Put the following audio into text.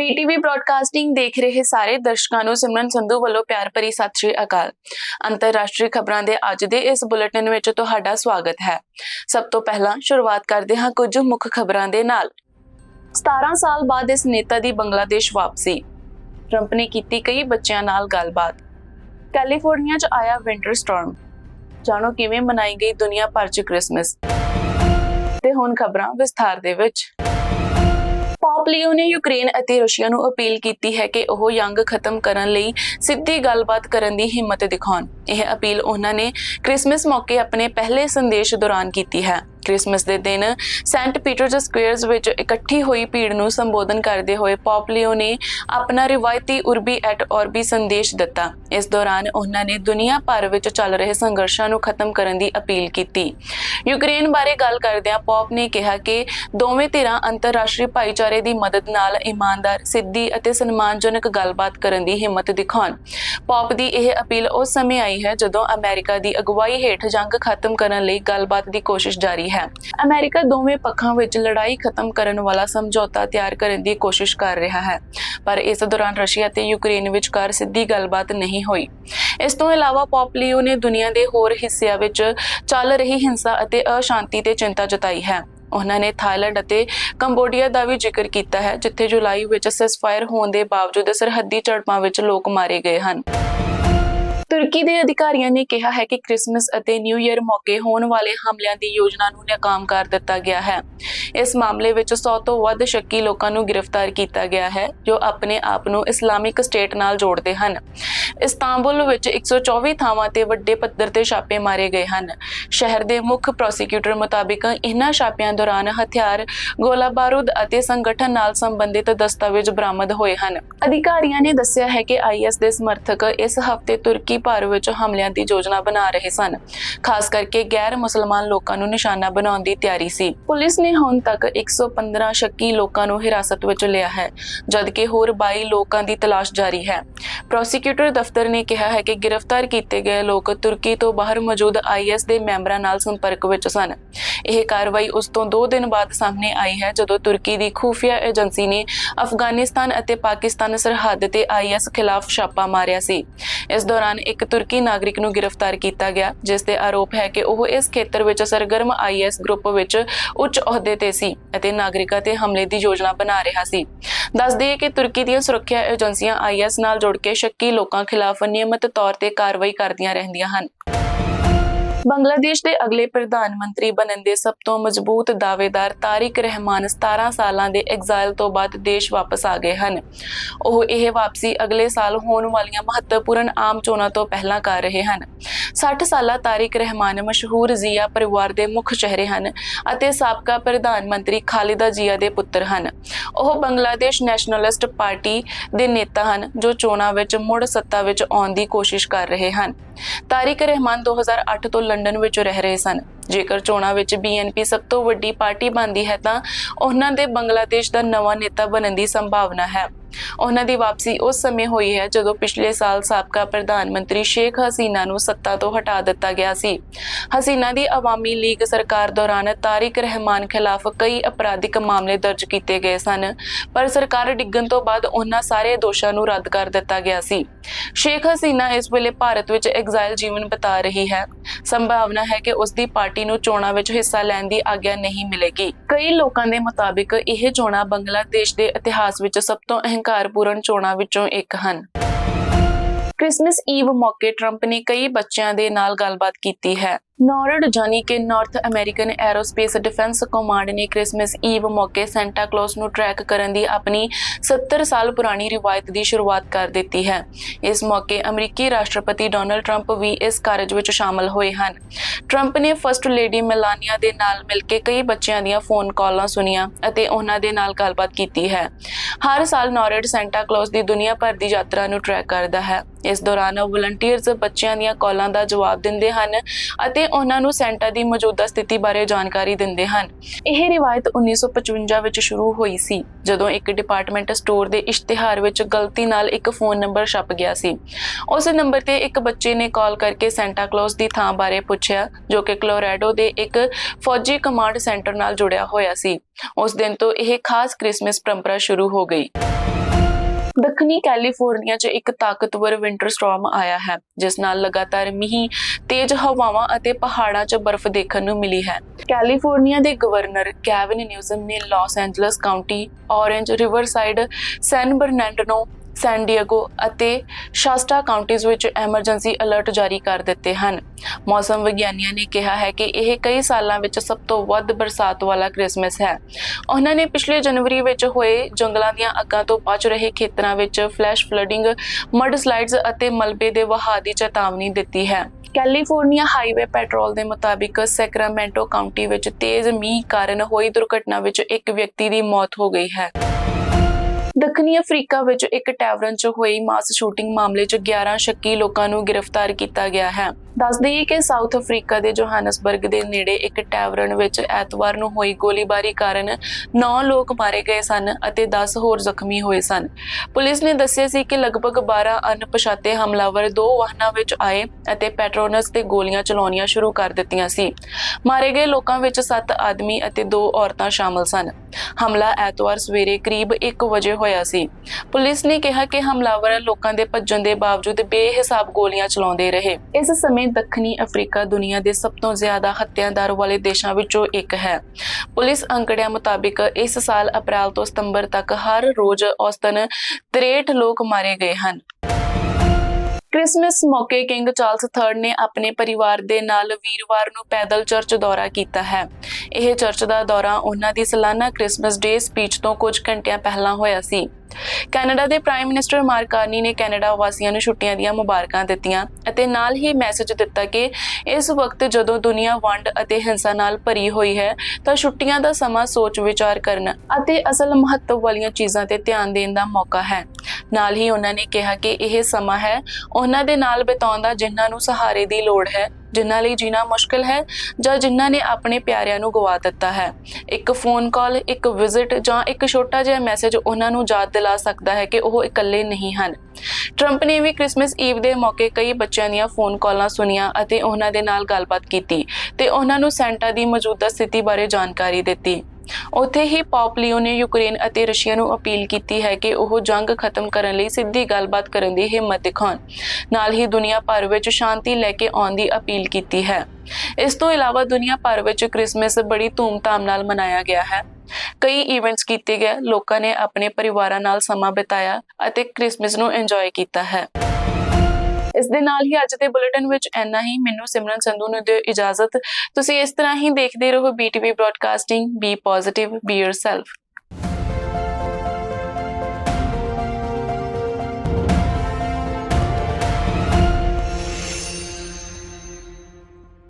ਬੀਟੀਵੀ broadcasting ਦੇਖ ਰਹੇ ਸਾਰੇ ਦਰਸ਼ਕਾਂ ਨੂੰ ਸਿਮਰਨ ਸੰਧੂ ਵੱਲੋਂ ਪਿਆਰ ਭਰੀ ਸਤਿ ਸ਼੍ਰੀ ਅਕਾਲ। ਅੰਤਰਰਾਸ਼ਟਰੀ ਖਬਰਾਂ ਦੇ ਅੱਜ ਦੇ ਇਸ ਬੁਲੇਟਿਨ ਵਿੱਚ ਤੁਹਾਡਾ ਸਵਾਗਤ ਹੈ। ਸਭ ਤੋਂ ਪਹਿਲਾਂ ਸ਼ੁਰੂਆਤ ਕਰਦੇ ਹਾਂ ਕੁਝ ਮੁੱਖ ਖਬਰਾਂ ਦੇ ਨਾਲ। 17 ਸਾਲ ਬਾਅਦ ਇਸ ਨੇਤਾ ਦੀ ਬੰਗਲਾਦੇਸ਼ ਵਾਪਸੀ। ਟਰੰਪ ਨੇ ਕੀਤੀ ਕਈ ਬੱਚਿਆਂ ਨਾਲ ਗੱਲਬਾਤ। ਕੈਲੀਫੋਰਨੀਆ 'ਚ ਆਇਆ ਵਿੰਟਰ ਸਟਾਰਮ ਜਾਣੋ ਕਿਵੇਂ ਮਨਾਈ ਗਈ ਦੁਨੀਆ ਭਰ 'ਚ ਕ੍ਰਿਸਮਸ ਤੇ ਹੁਣ ਖਬਰਾਂ ਵਿਸਥਾਰ ਦੇ ਵਿੱਚ। ਪੌਪ ਨੇ ਯੂਕਰੇਨ ਅਤੇ ਰਸ਼ੀਆ ਨੂੰ ਅਪੀਲ ਕੀਤੀ ਹੈ ਕਿ ਉਹ ਯੰਗ ਖਤਮ ਕਰਨ ਲਈ ਸਿੱਧੀ ਗੱਲਬਾਤ ਕਰਨ ਦੀ ਹਿੰਮਤ ਦਿਖਾਉਣ। ਇਹ ਅਪੀਲ ਉਹਨਾਂ ਨੇ ਕ੍ਰਿਸਮਸ ਮੌਕੇ ਆਪਣੇ ਪਹਿਲੇ ਸੰਦੇਸ਼ ਦੌਰਾਨ ਕੀਤੀ ਹੈ। ਕ੍ਰਿਸਮਸ ਦੇ ਦਿਨ ਸੈਂਟ ਪੀਟਰਜ਼ ਸਕੁਅਰਜ਼ ਵਿੱਚ ਇਕੱਠੀ ਹੋਈ ਭੀੜ ਨੂੰ ਸੰਬੋਧਨ ਕਰਦੇ ਹੋਏ ਪੌਪਲੀਓ ਨੇ ਆਪਣਾ ਰਿਵਾਇਤੀ ਉਰਬੀ ਐਟ ਔਰਬੀ ਸੰਦੇਸ਼ ਦਿੱਤਾ। ਇਸ ਦੌਰਾਨ ਉਹਨਾਂ ਨੇ ਦੁਨੀਆ ਭਰ ਵਿੱਚ ਚੱਲ ਰਹੇ ਸੰਘਰਸ਼ਾਂ ਨੂੰ ਖਤਮ ਕਰਨ ਦੀ ਅਪੀਲ ਕੀਤੀ। ਯੂਕਰੇਨ ਬਾਰੇ ਗੱਲ ਕਰਦਿਆਂ ਪੌਪ ਨੇ ਕਿਹਾ ਕਿ ਦੋਵੇਂ ਧਿਰਾਂ ਅੰਤਰਰਾਸ਼ਟਰੀ ਭਾਈਚਾਰੇ ਦੀ ਮਦਦ ਨਾਲ ਇਮਾਨਦਾਰ, ਸਿੱਧੀ ਅਤੇ ਸਨਮਾਨਜਨਕ ਗੱਲਬਾਤ ਕਰਨ ਦੀ ਹਿੰਮਤ ਦਿਖਾਉਣ। ਪੌਪ ਦੀ ਇਹ ਅਪੀਲ ਉਸ ਸਮੇਂ ਆਈ ਹੈ ਜਦੋਂ ਅਮਰੀਕਾ ਦੀ ਅਗਵਾਈ ਹੇਠ ਜੰਗ ਖਤਮ ਕਰਨ ਲਈ ਗੱਲਬਾਤ ਦੀ ਕੋਸ਼ਿਸ਼ ਜਾਰੀ ਹੈ। ਅਮਰੀਕਾ ਦੋਵੇਂ ਪੱਖਾਂ ਵਿੱਚ ਲੜਾਈ ਖਤਮ ਕਰਨ ਵਾਲਾ ਸਮਝੌਤਾ ਤਿਆਰ ਕਰਨ ਦੀ ਕੋਸ਼ਿਸ਼ ਕਰ ਰਿਹਾ ਹੈ। ਪਰ ਇਸ ਦੌਰਾਨ ਰਸ਼ੀਆ ਤੇ ਯੂਕਰੇਨ ਵਿਚਕਾਰ ਸਿੱਧੀ ਗੱਲਬਾਤ ਨਹੀਂ ਹੋਈ। ਇਸ ਤੋਂ ਇਲਾਵਾ ਪੌਪਲੀਓ ਨੇ ਦੁਨੀਆ ਦੇ ਹੋਰ ਹਿੱਸਿਆਂ ਵਿੱਚ ਚੱਲ ਰਹੀ ਹਿੰਸਾ ਅਤੇ ਅਸ਼ਾਂਤੀ ਤੇ ਚਿੰਤਾ ਜਤਾਈ ਹੈ। ਉਹਨਾਂ ਨੇ ਥਾਈਲੈਂਡ ਅਤੇ ਕੰਬੋਡੀਆ ਦਾ ਵੀ ਜ਼ਿਕਰ ਕੀਤਾ ਹੈ, ਜਿੱਥੇ ਜੁਲਾਈ ਵਿੱਚ ਸਿਸਫਾਇਰ ਹੋਣ ਦੇ ਬਾਵਜੂਦ ਸਰਹੱਦੀ ਝੜਪਾਂ ਵਿੱਚ ਲੋਕ ਮਾਰੇ ਗਏ ਹਨ। ਤੁਰਕੀ ਦੇ ਅਧਿਕਾਰੀਆਂ ਨੇ ਕਿਹਾ ਹੈ ਕਿ ਕ੍ਰਿਸਮਸ ਅਤੇ ਨਿਊ ਈਅਰ ਮੌਕੇ ਹੋਣ ਵਾਲੇ ਹਮਲਿਆਂ ਦੀ ਯੋਜਨਾ ਨੂੰ ਨਾਕਾਮ ਕਰ ਦਿੱਤਾ ਗਿਆ ਹੈ। ਇਸ ਮਾਮਲੇ ਵਿੱਚ 100 ਤੋਂ ਵੱਧ ਸ਼ੱਕੀ ਲੋਕਾਂ ਨੂੰ ਗ੍ਰਿਫਤਾਰ ਕੀਤਾ ਗਿਆ ਹੈ, ਜੋ ਆਪਣੇ ਆਪ ਨੂੰ ਇਸਲਾਮਿਕ ਸਟੇਟ ਨਾਲ ਜੋੜਦੇ ਹਨ। ਇਸਤਾਂਬੁਲ ਵਿੱਚ 124 ਥਾਵਾਂ ਤੇ ਵੱਡੇ ਪੱਧਰ ਤੇ ਛਾਪੇ ਮਾਰੇ ਗਏ ਹਨ। ਸ਼ਹਿਰ ਦੇ ਮੁੱਖ ਪ੍ਰੋਸੀਕਿਊਟਰ ਮੁਤਾਬਿਕ ਇਹਨਾਂ ਛਾਪਿਆਂ ਦੌਰਾਨ ਹਥਿਆਰ ਗੋਲਾ ਬਾਰੂਦ ਅਤੇ ਸੰਗਠਨ ਨਾਲ ਸੰਬੰਧਿਤ ਦਸਤਾਵੇਜ਼ ਬਰਾਮਦ ਹੋਏ ਹਨ। ਅਧਿਕਾਰੀਆਂ ਨੇ ਦੱਸਿਆ ਹੈ ਕਿ ਆਈਐਸ ਦੇ ਸਮਰਥਕ ਇਸ ਹਫ਼ਤੇ ਤੁਰਕੀ ਭਰ ਵਿੱਚ ਹਮਲਿਆਂ ਦੀ ਯੋਜਨਾ ਬਣਾ ਰਹੇ ਸਨ। ਖਾਸ ਕਰਕੇ ਗੈਰ ਮੁਸਲਮਾਨ ਲੋਕਾਂ ਨੂੰ ਨਿਸ਼ਾਨਾ ਬਣਾਉਣ ਦੀ ਤਿਆਰੀ ਸੀ। ਪੁਲਿਸ ਨੇ ਹੁਣ ਤੱਕ 115 ਸ਼ੱਕੀ ਲੋਕਾਂ ਨੂੰ ਹਿਰਾਸਤ ਵਿੱਚ ਲਿਆ ਹੈ, ਜਦਕਿ ਹੋਰ 22 ਲੋਕਾਂ ਦੀ ਤਲਾਸ਼ ਜਾਰੀ ਹੈ। ਪ੍ਰੋਸੀਕਿਊਟਰ ਦਫ਼ਤਰ ਨੇ ਕਿਹਾ ਹੈ ਕਿ ਗ੍ਰਿਫਤਾਰ ਕੀਤੇ ਗਏ ਲੋਕ ਤੁਰਕੀ ਤੋਂ ਬਾਹਰ ਮੌਜੂਦ ਆਈਐਸ ਦੇ ਮੈਂਬਰਾਂ ਨਾਲ ਸੰਪਰਕ ਵਿੱਚ ਸਨ। ਇਹ ਕਾਰਵਾਈ ਉਸ ਤੋਂ 2 ਦਿਨ ਬਾਅਦ ਸਾਹਮਣੇ ਆਈ ਹੈ, ਜਦੋਂ ਤੁਰਕੀ ਦੀ ਖੂਫੀਆ ਏਜੰਸੀ ਨੇ ਅਫਗਾਨਿਸਤਾਨ ਅਤੇ ਪਾਕਿਸਤਾਨ ਸਰਹੱਦ ਤੇ ਆਈਐਸ ਖਿਲਾਫ ਛਾਪਾ ਮਾਰਿਆ ਸੀ। ਇਸ ਦੌਰਾਨ ਇੱਕ ਤੁਰਕੀ ਨਾਗਰਿਕ ਨੂੰ ਗ੍ਰਿਫਤਾਰ ਕੀਤਾ ਗਿਆ, ਜਿਸ ਤੇ ਆਰੋਪ ਹੈ ਕਿ ਉਹ ਇਸ ਖੇਤਰ ਵਿੱਚ ਸਰਗਰਮ ਆਈਐਸ ਗਰੁੱਪ ਵਿੱਚ ਉੱਚ ਅਹੁਦੇ ਤੇ ਸੀ ਅਤੇ ਨਾਗਰਿਕਾਂ ਤੇ ਹਮਲੇ ਦੀ ਯੋਜਨਾ ਬਣਾ ਰਿਹਾ ਸੀ। ਦੱਸ ਦਈਏ ਕਿ ਤੁਰਕੀ ਦੀਆਂ ਸੁਰੱਖਿਆ ਏਜੰਸੀਆਂ ਆਈਐਸ ਨਾਲ ਜੁੜ ਕੇ ਸ਼ੱਕੀ ਲੋਕਾਂ ਖਿਲਾਫ ਨਿਯਮਿਤ ਤੌਰ ਤੇ ਕਾਰਵਾਈ ਕਰਦੀਆਂ ਰਹਿੰਦੀਆਂ ਹਨ। ਬੰਗਲਾਦੇਸ਼ ਦੇ ਅਗਲੇ ਪ੍ਰਧਾਨ ਮੰਤਰੀ ਬਣਨ ਦੇ ਸਭ ਤੋਂ ਮਜ਼ਬੂਤ ਦਾਅਵੇਦਾਰ ਤਾਰਿਕ ਰਹਿਮਾਨ 17 ਸਾਲਾਂ ਦੇ ਐਗਜ਼ਾਈਲ ਤੋਂ ਬਾਅਦ ਦੇਸ਼ ਵਾਪਸ ਆ ਗਏ ਹਨ। ਉਹ ਇਹ ਵਾਪਸੀ ਅਗਲੇ ਸਾਲ ਹੋਣ ਵਾਲੀਆਂ ਮਹੱਤਵਪੂਰਨ ਆਮ ਚੋਣਾਂ ਤੋਂ ਪਹਿਲਾਂ ਕਰ ਰਹੇ ਹਨ। 60 ਸਾਲਾ ਤਾਰਿਕ ਰਹਿਮਾਨ ਮਸ਼ਹੂਰ ਜ਼ੀਆ ਪਰਿਵਾਰ ਦੇ ਮੁੱਖ ਚਿਹਰੇ ਹਨ ਅਤੇ ਸਾਬਕਾ ਪ੍ਰਧਾਨ ਮੰਤਰੀ ਖਾਲਿਦਾ ਜ਼ੀਆ ਦੇ ਪੁੱਤਰ ਹਨ। ਉਹ ਬੰਗਲਾਦੇਸ਼ ਨੈਸ਼ਨਲਿਸਟ ਪਾਰਟੀ ਦੇ ਨੇਤਾ ਹਨ, ਜੋ ਚੋਣਾਂ ਵਿੱਚ ਮੁੜ ਸੱਤਾ ਵਿੱਚ ਆਉਣ ਦੀ ਕੋਸ਼ਿਸ਼ ਕਰ ਰਹੇ ਹਨ। ਤਾਰਿਕ ਰਹਿਮਾਨ 2008 ਤੋਂ ਲੰਡਨ ਵਿੱਚ ਰਹਿ ਰਹੇ ਸਨ। ਜੇਕਰ ਚੋਣਾਂ ਵਿੱਚ ਬੀਐਨਪੀ ਸਭ ਤੋਂ ਵੱਡੀ ਪਾਰਟੀ ਬਣਦੀ ਹੈ ਤਾਂ ਉਹਨਾਂ ਦੇ ਬੰਗਲਾਦੇਸ਼ ਦਾ ਨਵਾਂ ਨੇਤਾ ਬਣਨ ਦੀ ਸੰਭਾਵਨਾ ਹੈ। ਉਹਨਾਂ ਦੀ ਵਾਪਸੀ ਉਸ ਸਮੇਂ ਹੋਈ ਹੈ ਜਦੋਂ ਪਿਛਲੇ ਸਾਲ ਸਾਬਕਾ ਪ੍ਰਧਾਨ ਮੰਤਰੀ ਸ਼ੇਖ ਹਸੀਨਾ ਨੂੰ ਸੱਤਾ ਤੋਂ ਹਟਾ ਦਿੱਤਾ ਗਿਆ ਸੀ। ਹਸੀਨਾ ਦੀ ਆਵਾਮੀ ਲੀਗ ਸਰਕਾਰ ਦੌਰਾਨ ਤਾਰਿਕ ਰਹਿਮਾਨ ਖਿਲਾਫ ਕਈ ਅਪਰਾਧਿਕ ਮਾਮਲੇ ਦਰਜ ਕੀਤੇ ਗਏ ਸਨ, ਪਰ ਸਰਕਾਰ ਡਿੱਗਣ ਤੋਂ ਬਾਅਦ ਉਹਨਾਂ ਸਾਰੇ ਦੋਸ਼ਾਂ ਨੂੰ ਰੱਦ ਕਰ ਦਿੱਤਾ ਗਿਆ ਸੀ। ਸ਼ੇਖ ਹਸੀਨਾ ਇਸ ਵੇਲੇ ਭਾਰਤ ਵਿੱਚ ਐਗਜ਼ਾਈਲ ਜੀਵਨ ਬਿਤਾ ਰਹੀ ਹੈ। ਸੰਭਾਵਨਾ ਹੈ ਕਿ ਉਸ ਦੀ ਪਾਰਟੀ ਨੂੰ ਚੋਣਾਂ ਵਿੱਚ ਹਿੱਸਾ ਲੈਣ ਦੀ ਆਗਿਆ ਨਹੀਂ ਮਿਲੇਗੀ। ਕਈ ਲੋਕਾਂ ਦੇ ਮੁਤਾਬਿਕ ਇਹ ਚੋਣਾਂ ਬੰਗਲਾਦੇਸ਼ ਦੇ ਇਤਿਹਾਸ ਵਿੱਚ ਸਭ ਤੋਂ ਅਹੰਕਾਰਪੂਰਨ ਚੋਣਾਂ ਵਿੱਚੋਂ ਇੱਕ ਹਨ। ਕ੍ਰਿਸਮਸ ਈਵ ਮੌਕੇ ਟਰੰਪ ਨੇ ਕਈ ਬੱਚਿਆਂ ਦੇ ਨਾਲ ਗੱਲਬਾਤ ਕੀਤੀ ਹੈ। ਨੌਰਡ ਜਾਨੀ ਕਿ North American Aerospace Defense Command ਨੇ ਕ੍ਰਿਸਮਸ ਈਵ ਮੌਕੇ ਸੈਂਟਾ ਕਲੌਸ ਨੂੰ ਟਰੈਕ ਕਰਨ ਦੀ ਆਪਣੀ 70 ਸਾਲ ਪੁਰਾਣੀ ਰਿਵਾਇਤ ਦੀ ਸ਼ੁਰੂਆਤ ਕਰ ਦਿੱਤੀ ਹੈ। ਇਸ ਮੌਕੇ ਅਮਰੀਕੀ ਰਾਸ਼ਟਰਪਤੀ ਡੋਨਲਡ ਟਰੰਪ ਵੀ ਇਸ ਕਾਰਜ ਵਿੱਚ ਸ਼ਾਮਲ ਹੋਏ ਹਨ। ਟਰੰਪ ਨੇ ਫਰਸਟ ਲੇਡੀ ਮੈਲਾਨੀਆ ਦੇ ਨਾਲ ਮਿਲ ਕੇ ਕਈ ਬੱਚਿਆਂ ਦੀਆਂ ਫੋਨ ਕਾਲਾਂ ਸੁਣੀਆਂ ਅਤੇ ਉਹਨਾਂ ਦੇ ਨਾਲ ਗੱਲਬਾਤ ਕੀਤੀ ਹੈ। ਹਰ ਸਾਲ ਨੌਰਡ ਸੈਂਟਾ ਕਲੌਸ ਦੀ ਦੁਨੀਆ ਭਰ ਦੀ ਯਾਤਰਾ ਨੂੰ ਟਰੈਕ ਕਰਦਾ ਹੈ। ਇਸ ਦੌਰਾਨ ਵਲੰਟੀਅਰਸ ਬੱਚਿਆਂ ਦੀਆਂ ਕਾਲਾਂ ਦਾ ਜਵਾਬ ਦਿੰਦੇ ਹਨ ਅਤੇ ਉਹਨਾਂ ਨੂੰ ਸੈਂਟਾ ਦੀ ਮੌਜੂਦਾ ਸਥਿਤੀ ਬਾਰੇ ਜਾਣਕਾਰੀ ਦਿੰਦੇ ਹਨ। ਇਹ ਰਿਵਾਇਤ 1955 ਵਿੱਚ ਸ਼ੁਰੂ ਹੋਈ ਸੀ, ਜਦੋਂ ਇੱਕ ਡਿਪਾਰਟਮੈਂਟ ਸਟੋਰ ਦੇ ਇਸ਼ਤਿਹਾਰ ਵਿੱਚ ਗਲਤੀ ਨਾਲ ਇੱਕ ਫੋਨ ਨੰਬਰ ਛਪ ਗਿਆ ਸੀ। ਉਸ ਨੰਬਰ ਤੇ ਇੱਕ ਬੱਚੇ ਨੇ ਕਾਲ ਕਰਕੇ ਸੈਂਟਾ ਕਲੌਸ ਦੀ ਥਾਂ ਬਾਰੇ ਪੁੱਛਿਆ, ਜੋ ਕਿ ਕਲੋਰਾਡੋ ਦੇ ਇੱਕ ਫੌਜੀ ਕਮਾਂਡ ਸੈਂਟਰ ਨਾਲ ਜੁੜਿਆ ਹੋਇਆ ਸੀ। ਉਸ ਦਿਨ ਤੋਂ ਇਹ ਖਾਸ ਕ੍ਰਿਸਮਸ ਪਰੰਪਰਾ ਸ਼ੁਰੂ ਹੋ ਗਈ। ਦੱਖਣੀ ਕੈਲੀਫੋਰਨੀਆ 'ਚ ਇੱਕ ਤਾਕਤਵਰ ਵਿੰਟਰ ਸਟਾਰਮ ਆਇਆ ਹੈ, ਜਿਸ ਨਾਲ ਲਗਾਤਾਰ ਮੀਂਹ, ਤੇਜ਼ ਹਵਾਵਾਂ ਅਤੇ ਪਹਾੜਾਂ 'ਚ ਬਰਫ਼ ਦੇਖਣ ਨੂੰ ਮਿਲੀ ਹੈ। ਕੈਲੀਫੋਰਨੀਆ ਦੇ ਗਵਰਨਰ ਕੈਵਿਨ ਨਿਊਜ਼ਮ ਨੇ Los Angeles County, Orange Riverside, San Bernardino San Diego ਅਤੇ ਸ਼ਾਸਟਾ ਕਾਉਂਟੀਜ਼ ਵਿੱਚ ਐਮਰਜੈਂਸੀ ਅਲਰਟ ਜਾਰੀ ਕਰ ਦਿੱਤੇ ਹਨ। ਮੌਸਮ ਵਿਗਿਆਨੀਆਂ ਨੇ ਕਿਹਾ ਹੈ ਕਿ ਇਹ ਕਈ ਸਾਲਾਂ ਵਿੱਚ ਸਭ ਤੋਂ ਵੱਧ ਬਰਸਾਤ ਵਾਲਾ ਕ੍ਰਿਸਮਸ ਹੈ। ਉਹਨਾਂ ਨੇ ਪਿਛਲੇ ਜਨਵਰੀ ਵਿੱਚ ਹੋਏ ਜੰਗਲਾਂ ਦੀਆਂ ਅੱਗਾਂ ਤੋਂ ਬਚ ਰਹੇ ਖੇਤਰਾਂ ਵਿੱਚ ਫਲੈਸ਼ ਫਲੱਡਿੰਗ ਮਡ ਸਲਾਈਡਸ ਅਤੇ ਮਲਬੇ ਦੇ ਵਹਾਅ ਦੀ ਚੇਤਾਵਨੀ ਦਿੱਤੀ ਹੈ। ਕੈਲੀਫੋਰਨੀਆ ਹਾਈਵੇ ਪੈਟਰੋਲ ਦੇ ਮੁਤਾਬਿਕ ਸੈਕਰਾਮੈਂਟੋ ਕਾਉਂਟੀ ਵਿੱਚ ਤੇਜ਼ ਮੀਂਹ ਕਾਰਨ ਹੋਈ ਦੁਰਘਟਨਾ ਵਿੱਚ ਇੱਕ ਵਿਅਕਤੀ ਦੀ ਮੌਤ ਹੋ ਗਈ ਹੈ। ਦੱਖਣੀ ਅਫਰੀਕਾ ਵਿੱਚ ਇੱਕ ਟੈਵਰਨ 'ਚ ਹੋਈ ਮਾਸ ਸ਼ੂਟਿੰਗ ਮਾਮਲੇ 'ਚ 11 ਸ਼ੱਕੀ ਲੋਕਾਂ ਨੂੰ ਗ੍ਰਿਫਤਾਰ ਕੀਤਾ ਗਿਆ ਹੈ। ਦੱਸ ਦਈਏ ਕਿ ਸਾਊਥ ਅਫਰੀਕਾ ਦੇ ਜੋਹਾਨਸਬਰਗ ਦੇ ਨੇੜੇ ਇੱਕ ਟੈਵਰਨ ਵਿੱਚ ਐਤਵਾਰ ਨੂੰ ਹੋਈ ਗੋਲੀਬਾਰੀ ਕਾਰਨ 9 ਲੋਕ ਮਾਰੇ ਗਏ ਸਨ ਅਤੇ 10 ਹੋਰ ਜ਼ਖਮੀ ਹੋਏ ਸਨ। ਪੁਲਿਸ ਨੇ ਦੱਸਿਆ ਸੀ ਕਿ ਲਗਭਗ 12 ਅਣਪਛਾਤੇ ਹਮਲਾਵਰ ਦੋ ਵਾਹਨਾਂ ਵਿੱਚ ਆਏ ਅਤੇ ਪੈਟਰੋਨਸ ਤੇ ਗੋਲੀਆਂ ਚਲਾਉਣੀਆਂ ਸ਼ੁਰੂ ਕਰ ਦਿੱਤੀਆਂ ਸੀ। ਮਾਰੇ ਗਏ ਲੋਕਾਂ ਵਿੱਚ 7 ਆਦਮੀ ਅਤੇ 2 ਔਰਤਾਂ ਸ਼ਾਮਲ ਸਨ। ਹਮਲਾ ਐਤਵਾਰ ਸਵੇਰੇ ਕਰੀਬ 1 ਵਜੇ ਹੋਇਆ ਸੀ। ਪੁਲਿਸ ਨੇ ਕਿਹਾ ਕਿ ਹਮਲਾਵਰ ਲੋਕਾਂ ਦੇ ਭੱਜਣ ਦੇ ਬਾਵਜੂਦ ਬੇਹਿਸਾਬ ਗੋਲੀਆਂ ਚਲਾਉਂਦੇ ਰਹੇ। ਇਸ ਸਮੇਂ ਦੱਖਣੀ ਅਫਰੀਕਾ ਦੁਨੀਆ ਦੇ ਸਭ ਤੋਂ ਜ਼ਿਆਦਾ ਹੱਤਿਆਦਾਰ ਵਾਲੇ ਦੇਸ਼ਾਂ ਵਿੱਚੋਂ ਇੱਕ ਹੈ। ਪੁਲਿਸ ਅੰਕੜਿਆਂ ਮੁਤਾਬਿਕ ਇਸ ਸਾਲ ਅਪ੍ਰੈਲ ਤੋਂ ਸਤੰਬਰ ਤੱਕ ਹਰ ਰੋਜ਼ ਔਸਤਨ 63 ਲੋਕ ਮਾਰੇ ਗਏ ਹਨ। ਕ੍ਰਿਸਮਸ ਮੌਕੇ ਕਿੰਗ ਚਾਰਲਸ III ਨੇ ਆਪਣੇ ਪਰਿਵਾਰ ਦੇ ਨਾਲ ਵੀਰਵਾਰ ਨੂੰ ਪੈਦਲ ਚਰਚ ਦੌਰਾ ਕੀਤਾ ਹੈ। ਇਹ ਚਰਚ ਦਾ ਦੌਰਾ ਉਹਨਾਂ ਦੀ ਸਾਲਾਨਾ ਕ੍ਰਿਸਮਸ ਡੇ ਸਪੀਚ ਤੋਂ ਕੁਝ ਘੰਟਿਆਂ ਪਹਿਲਾਂ ਹੋਇਆ ਸੀ। ਕੈਨੇਡਾ ਦੇ ਪ੍ਰਾਈਮ ਮਿਨਿਸਟਰ ਮਾਰਕ ਕਾਰਨੀ ਨੇ ਕੈਨੇਡਾ ਵਾਸੀਆਂ ਨੂੰ ਛੁੱਟੀਆਂ ਦੀਆਂ ਮੁਬਾਰਕਾਂ ਦਿੱਤੀਆਂ ਅਤੇ ਨਾਲ ਹੀ ਮੈਸੇਜ ਦਿੱਤਾ ਕਿ ਇਸ ਵਕਤ ਜਦੋਂ ਦੁਨੀਆ ਵੰਡ ਅਤੇ ਹਿੰਸਾ ਨਾਲ ਭਰੀ ਹੋਈ ਹੈ, ਤਾਂ ਛੁੱਟੀਆਂ ਦਾ ਸਮਾਂ ਸੋਚ ਵਿਚਾਰ ਕਰਨ ਅਤੇ ਅਸਲ ਮਹੱਤਵ ਵਾਲੀਆਂ ਚੀਜ਼ਾਂ ਤੇ ਧਿਆਨ ਦੇਣ ਦਾ ਮੌਕਾ ਹੈ। ਨਾਲ ਹੀ ਉਹਨਾਂ ਨੇ ਕਿਹਾ ਕਿ ਇਹ ਸਮਾਂ ਹੈ ਉਹਨਾਂ ਦੇ ਨਾਲ ਬਿਤਾਉਣ ਦਾ ਜਿਨ੍ਹਾਂ ਨੂੰ ਸਹਾਰੇ ਦੀ ਲੋੜ ਹੈ। ਜਿਨ੍ਹਾਂ ਲਈ ਜੀਣਾ ਮੁਸ਼ਕਲ ਹੈ ਜਾਂ ਜਿਨ੍ਹਾਂ ਨੇ ਆਪਣੇ ਪਿਆਰਿਆਂ ਨੂੰ ਗਵਾ ਦਿੱਤਾ ਹੈ। ਇੱਕ ਫੋਨ ਕਾਲ ਇੱਕ ਵਿਜ਼ਿਟ ਜਾਂ ਇੱਕ ਛੋਟਾ ਜਿਹਾ ਮੈਸੇਜ ਉਹਨਾਂ ਨੂੰ ਯਾਦ ਦਿਲਾ ਸਕਦਾ ਹੈ ਕਿ ਉਹ ਇਕੱਲੇ ਨਹੀਂ ਹਨ। ਟਰੰਪ ਨੇ ਵੀ ਕ੍ਰਿਸਮਸ ਈਵ ਦੇ ਮੌਕੇ ਕਈ ਬੱਚਿਆਂ ਦੀਆਂ ਫੋਨ ਕਾਲਾਂ ਸੁਨੀਆਂ ਅਤੇ ਉਹਨਾਂ ਦੇ ਨਾਲ ਗੱਲਬਾਤ ਕੀਤੀ ਤੇ ਉਹਨਾਂ ਨੂੰ ਸੈਂਟਾ ਦੀ ਮੌਜੂਦਾ ਸਥਿਤੀ ਬਾਰੇ ਜਾਣਕਾਰੀ ਦਿੱਤੀ। ਉੱਥੇ ਹੀ ਪੌਪ ਲਿਓ ਨੇ ਯੂਕਰੇਨ ਅਤੇ ਰਸ਼ੀਆ ਨੂੰ ਅਪੀਲ ਕੀਤੀ ਹੈ ਕਿ ਉਹ ਜੰਗ ਖਤਮ ਕਰਨ ਲਈ ਸਿੱਧੀ ਗੱਲਬਾਤ ਕਰਨ ਦੀ ਹਿੰਮਤ ਦਿਖਾਉਣ। ਨਾਲ ਹੀ ਦੁਨੀਆ ਭਰ ਵਿੱਚ ਸ਼ਾਂਤੀ ਲੈ ਕੇ ਆਉਣ ਦੀ ਅਪੀਲ ਕੀਤੀ ਹੈ। ਇਸ ਤੋਂ ਇਲਾਵਾ ਦੁਨੀਆ ਭਰ ਵਿੱਚ ਕ੍ਰਿਸਮਸ ਬੜੀ ਧੂਮਧਾਮ ਨਾਲ ਮਨਾਇਆ ਗਿਆ ਹੈ। ਕਈ ਇਵੈਂਟਸ ਕੀਤੇ ਗਏ, ਲੋਕਾਂ ਨੇ ਆਪਣੇ ਪਰਿਵਾਰਾਂ ਨਾਲ ਸਮਾਂ ਬਿਤਾਇਆ ਅਤੇ ਕ੍ਰਿਸਮਸ ਨੂੰ ਇੰਜੋਏ ਕੀਤਾ ਹੈ। ਇਸ ਦੇ ਨਾਲ ਹੀ ਅੱਜ ਦੇ ਬੁਲੇਟਿਨ ਵਿੱਚ ਇੰਨਾ ਹੀ। ਮੈਨੂੰ ਸਿਮਰਨ ਸੰਧੂ ਨੂੰ ਦਿਓ ਇਜਾਜ਼ਤ। ਤੁਸੀਂ ਇਸ ਤਰ੍ਹਾਂ ਹੀ ਦੇਖਦੇ ਰਹੋ BTV broadcasting be positive be yourself